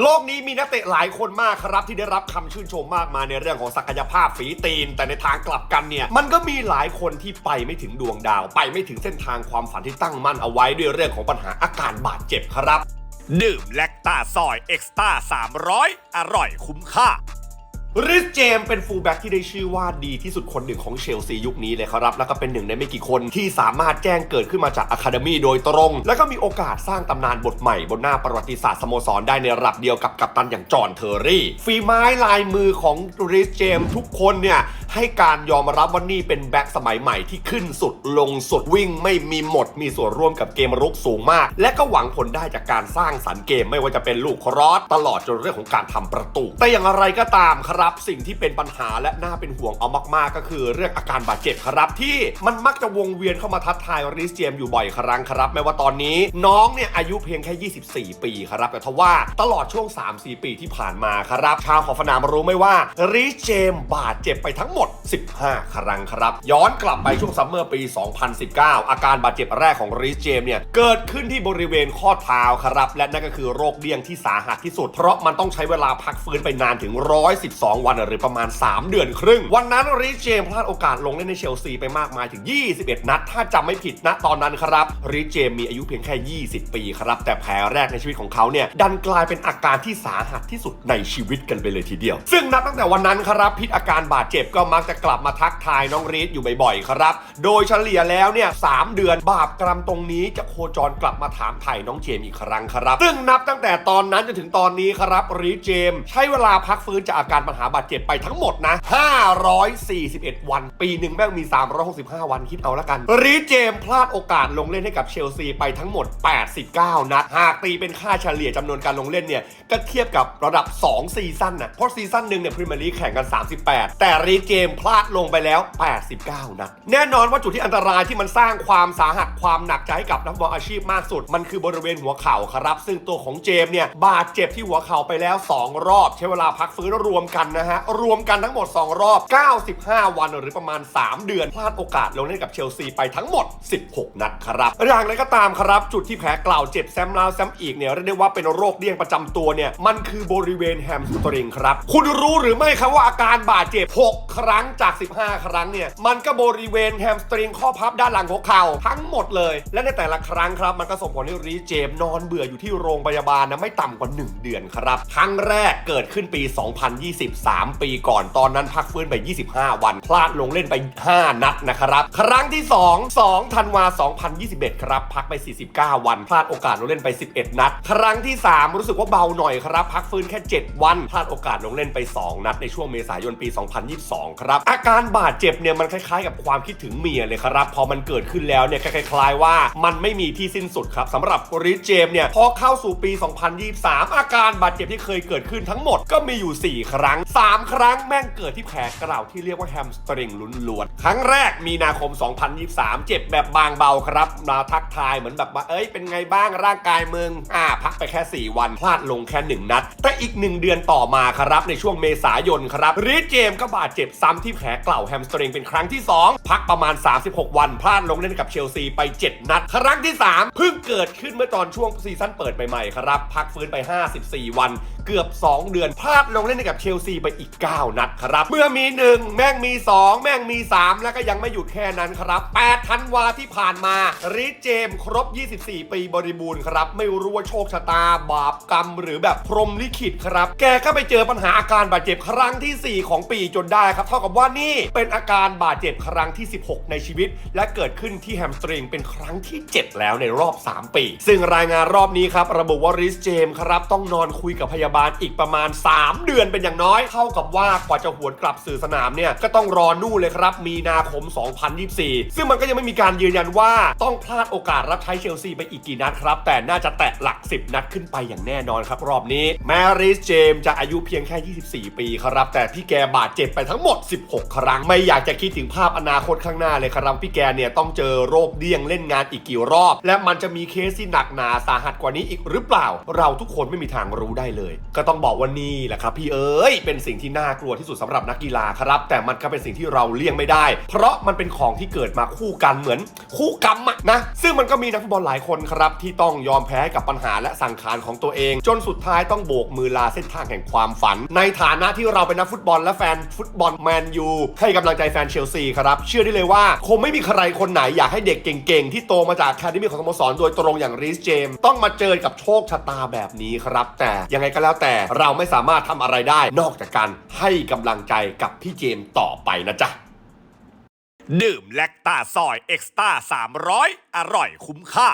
โลกนี้มีนักเตะหลายคนมากครับที่ได้รับคำชื่นชมมากมายในเรื่องของศักยภาพฝีตีน แต่ในทางกลับกันเนี่ย มันก็มีหลายคนที่ไปไม่ถึงดวงดาว ไปไม่ถึงเส้นทางความฝันที่ตั้งมั่นเอาไว้ด้วยเรื่องของปัญหาอาการบาดเจ็บครับ ดื่มแลคตาซอยเอ็กซ์ต้า300 อร่อยคุ้มค่า ริสเจมเป็นฟูลแบ็กที่ได้ชื่อว่าดีที่สุดคนหนึ่งของเชลซียุคนี้เลยครับ แล้วก็เป็นหนึ่งในไม่กี่คนที่สามารถแจ้งเกิดขึ้นมาจากอะคาเดมีโดยตรง แล้วก็มีโอกาสสร้างตำนานบทใหม่บนหน้าประวัติศาสตร์สโมสรได้ในระดับเดียวกับกัปตันอย่างจอห์นเทอร์รี่ ฝีไม้ลายมือของริสเจมทุกคนเนี่ย ให้การยอมรับว่านี่เป็นแบ็กสมัยใหม่ที่ขึ้นสุดลงสุดวิ่งไม่มีหมดมีส่วนร่วมกับเกมรุกสูงมาก และก็หวังผลได้จากการสร้างสรรค์เกมไม่ว่าจะเป็นลูกครอสตลอดจนเรื่องของการทำประตู แต่อย่างไรก็ตามครับรับสิ่งที่เป็นปัญหาและน่าเป็นห่วงเอามากๆ ก็คือเรื่องอาการบาดเจ็บครับที่มันมักจะวงเวียนเข้ามาทัดทายริสเจมอยู่บ่อยครั้งครับแม้ว่าตอนนี้น้องเนี่ยอายุเพียงแค่ 24 ปีครับแต่ทว่าตลอดช่วง 3-4 ปีที่ผ่านมาครับชาวของสนามรู้ไหมว่าริสเจมบาดเจ็บไปทั้งหมด 15 ครั้งครับ ย้อนกลับไปช่วงซัมเมอร์ปี 2019 อาการบาดเจ็บแรกของริสเจมเนี่ยเกิดขึ้นที่บริเวณข้อเท้าครับ และนั่นก็คือโรคเดี้ยงที่สาหัสที่สุด เพราะมันต้องใช้เวลาพักฟื้นไปนานถึง 112วันหรือประมาณ 3 เดือนครึ่ง วันนั้นริสเจมพลาดโอกาสลงเล่นในเชลซีไปมากมายถึง 21 นัด ถ้าจำไม่ผิดนะตอนนั้นครับริสเจมมีอายุเพียงแค่ 20 ปีครับ แต่แผลแรกในชีวิตของเขาเนี่ยดันกลายเป็นอาการที่สาหัสที่สุดในชีวิตกันไปเลยทีเดียว ซึ่งนับตั้งแต่วันนั้นครับพิษอาการบาดเจ็บก็มักจะกลับมาทักทายน้องรีดอยู่บ่อยๆครับ โดยเฉลี่ยแล้วเนี่ยสามเดือนบาปกรรมตรงนี้จะโคจรกลับมาถามไถ่น้องเจมอีกครั้งครับ ซึ่งนับตั้งแต่ตอนนั้นจนถึงตอนนี้ครับรีเจม ใช้เวลาพักฟื้นจากอาการปัญหาบาดเจ็บไปทั้งหมดนะ 541 วัน ปีหนึ่งแม่งมี 365 วันคิดเอาละกัน รีเจมพลาดโอกาสลงเล่นให้กับเชลซีไปทั้งหมด 89 นัด หากตีเป็นค่าเฉลี่ยจำนวนการลงเล่นเนี่ย ก็เทียบกับระดับ 2 ซีซั่นนะเพราะซีซั่นหนึ่งเนี่ยพรีเมียร์ลีกแข่งกัน 38 แต่รีเจมพลาดลงไปแล้ว 89 นัด แน่นอนว่าจุดที่อันตรายที่มันสร้างความสาหัสความหนักใจให้กับนักบอลอาชีพมากสุด มันคือบริเวณหัวเข่าครับ ซึ่งตัวของเจมเนี่ยบาดเจ็บที่หัวเข่าไปแล้ว 2 รอบ ใช้เวลาพักฟื้นรวมกันนะฮะ รวมกันทั้งหมด 2 รอบ 95 วันหรือประมาณ 3 เดือน พลาดโอกาสลงเล่นกับเชลซีไปทั้งหมด 16 นัดครับอย่างไรก็ตามครับ จุดที่แผลกล่าวเจ็บแซมล้วแซมอีกเนี่ยเรียกได้ว่าเป็นโรคเดี้ยงประจำตัวเนี่ยมันคือบริเวณแฮมสตริงครับ คุณรู้หรือไม่ครับว่าอาการบาดเจ็บ 6 ครั้งจาก 15 ครั้งเนี่ยมันก็บริเวณแฮมสตริงข้อพับด้านหลังหัวเข่าทั้งหมดเลย และในแต่ละครั้งครับ มันก็ส่งผลให้รีเจมนอนเบื่ออยู่ที่โรงพยาบาลนะไม่ต่ำกว่า 1 เดือนครับ ครั้งแรกเกิดขึ้นปี3 ปีก่อนตอนนั้นพักฟื้นไป 25 วัน พลาดลงเล่นไป 5 นัดนะครับ ครั้งที่ 2 2ธันวา 2021 ครับ พักไป 49 วัน พลาดโอกาสลงเล่นไป 11 นัด ครั้งที่ 3 รู้สึกว่าเบาหน่อยครับ พักฟื้นแค่ 7 วัน พลาดโอกาสลงเล่นไป 2 นัดในช่วงเมษายนปี 2022 ครับ อาการบาดเจ็บเนี่ยมันคล้ายๆ กับความคิดถึงเมียเลยครับ พอมันเกิดขึ้นแล้วเนี่ยก็คล้ายๆ ว่ามันไม่มีที่สิ้นสุดครับสำหรับริเจมเนี่ยพอเข้าสู่ปี 2023 อาการบาดเจ็บที่เคยเกิดขึ้นทั้งหมดก็มีอยู่ 4 ครั้ง3 ครั้งแม่งเกิดที่แผลกล่าวที่เรียกว่าแฮมสตริงล้วนๆครั้งแรกมีนาคม 2023 เจ็บแบบบางเบาครับ มาทักทายเหมือนแบบว่าเอ้ยเป็นไงบ้างร่างกายมึง อ่า พักไปแค่ 4 วัน พลาดลงแค่ 1 นัด แต่อีก 1 เดือนต่อมาครับในช่วงเมษายนครับริชเจมก็บาดเจ็บซ้ำที่แผลเกล่าวแฮมสตริงเป็นครั้งที่ 2 พักประมาณ 36 วัน พลาดลงเล่นกับเชลซีไป 7 นัด ครั้งที่ 3 เพิ่งเกิดขึ้นเมื่อตอนช่วงซีซั่นเปิดใหม่ๆครับพักฟื้นไป 54 วันเกือบ 2 เดือนพลาดลงเล่นกับเชลซีไปอีก 9 นัดครับ เมื่อมี 1 แม่งมี 2 แม่งมี 3 แล้วก็ยังไม่หยุดแค่นั้นครับ8ธันวาที่ผ่านมาริเจมครบ 24 ปีบริบูรณ์ครับ ไม่รู้ว่าโชคชะตา บาปกรรม หรือแบบพรหมลิขิตครับ แกก็ไปเจอปัญหาอาการบาดเจ็บครั้งทีสี่ 4 ของปีจนได้ครับ เท่ากับว่านี่เป็นอาการบาดเจ็บครั้งที่ 16 ในชีวิต และเกิดขึ้นที่แฮมสตริงเป็นครั้งที่ 7 แล้วในรอบ 3 ปี ซึ่งรายงานรอบนี้ครับระบุว่าริสเจมครับต้องนอนคุยกับพยาบาลอีกประมาณ 3 เดือนเป็นอย่างน้อย เท่ากับว่ากว่าจะหวนกลับสื่อสนามเนี่ยก็ต้องรอนู่นเลยครับ มีนาคม 2024 ซึ่งมันก็ยังไม่มีการยืนยันว่าต้องพลาดโอกาสรับใช้เชลซีไปอีกกี่นัดครับ แต่น่าจะแตะหลัก 10 นัดขึ้นไปอย่างแน่นอนครับ รอบนี้แมริสเจมส์จะอายุเพียงแค่ 24 ปีครับ แต่พี่แกบาดเจ็บไปทั้งหมด 16 ครั้ง ไม่อยากจะคิดถึงภาพอนาคตข้างหน้าเลยครับพี่แกเนี่ยต้องเจอโรคเดี้ยงเล่นงานอีกกี่รอบ และมันจะมีเคสที่หนักหนาสาหัสกว่านี้อีกหรือเปล่า เราทุกคนไม่มีทางรู้ได้เลยก็ต้องบอกว่านี่แหละครับพี่เอ๋ยเป็นสิ่งที่น่ากลัวที่สุดสำหรับนักกีฬาครับ แต่มันก็เป็นสิ่งที่เราเลี่ยงไม่ได้ เพราะมันเป็นของที่เกิดมาคู่กันเหมือนคู่กรรมอะนะซึ่งมันก็มีนักฟุตบอลหลายคนครับ ที่ต้องยอมแพ้กับปัญหาและสังขารของตัวเอง จนสุดท้ายต้องโบกมือลาเส้นทางแห่งความฝัน ในฐานะที่เราเป็นนักฟุตบอลและแฟนฟุตบอลแมนยูให้กำลังใจแฟนเชลซีครับเชื่อได้เลยว่าคงไม่มีใครคนไหนอยากให้เด็กเก่งๆที่โตมาจากแคดมี่ของสโมสรโดยตรงอย่างรีสเจมต้องมาเจอกับโชคชะตาแบบนี้ครับ แต่ยังไงก็แล้วแต่เราไม่สามารถทำอะไรได้ นอกจากการให้กำลังใจกับพี่เจมต่อไปนะจ๊ะดื่มแลคตาซอยเอ็กซ์ต้า300 อร่อยคุ้มค่า